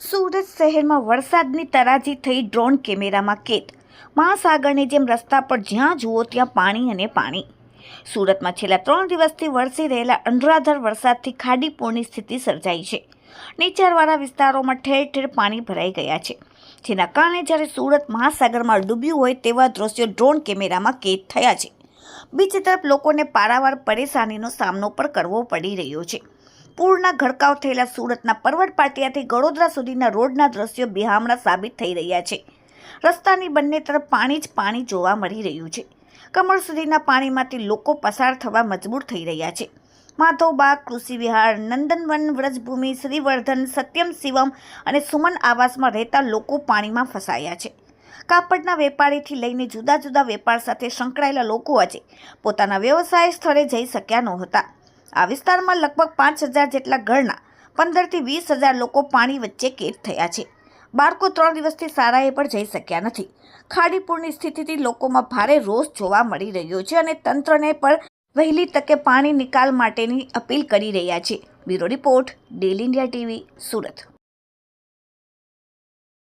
સુરત શહેરમાં વરસાદની તરાજી થઈ ડ્રોન કેમેરામાં કેદ. મહાસાગરની જેમ રસ્તા પર જ્યાં જુઓ ત્યાં પાણી અને પાણી. સુરતમાં છેલ્લા ત્રણ દિવસથી વરસી રહેલા અનરાધાર વરસાદથી ખાડીપૂરની સ્થિતિ સર્જાઈ છે. નીચાણવાળા વિસ્તારોમાં ઠેર ઠેર પાણી ભરાઈ ગયા છે. જેના કારણે જ્યારે સુરત મહાસાગરમાં ડૂબ્યું હોય તેવા દ્રશ્યો ડ્રોન કેમેરામાં કેદ થયા છે. બીજી તરફ લોકોને પારાવાર પરેશાનીનો સામનો પણ કરવો પડી રહ્યો છે. પૂરના ઘડકાવ થયેલા સુરતના પરવડ પાટિયાથી ગળોદરા સુધીના રોડના દ્રશ્યો બિહામણા સાબિત થઈ રહ્યા છે. રસ્તાની બંને તરફ પાણી જ પાણી જોવા મળી રહ્યું છે. કમર સુધીના પાણીમાંથી લોકો પસાર થવા મજબૂર થઈ રહ્યા છે. માધવબાગ કૃષિ વિહાર નંદનવન, વ્રજભૂમિ, શ્રીવર્ધન, સત્યમ શિવમ અને સુમન આવાસમાં રહેતા લોકો પાણીમાં ફસાયા છે. કાપડના વેપારીથી લઈને જુદા જુદા વેપાર સાથે સંકળાયેલા લોકો આજે પોતાના વ્યવસાય સ્થળે જઈ શક્યા નહોતા. આ વિસ્તારમાં લગભગ પાંચ હજાર જેટલા ઘરના પંદરથી વીસ હજાર લોકો પાણી વચ્ચે કેદ થયા છે. બાળકો ત્રણ દિવસથી શાળાએ પણ જઈ શક્યા નથી. ખાડીપુરની સ્થિતિથી લોકોમાં ભારે રોષ જોવા મળી રહ્યો છે અને તંત્રને પણ વહેલી તકે પાણી નિકાલ માટેની અપીલ કરી રહ્યા છે. Bureau report daily India TV, Surat.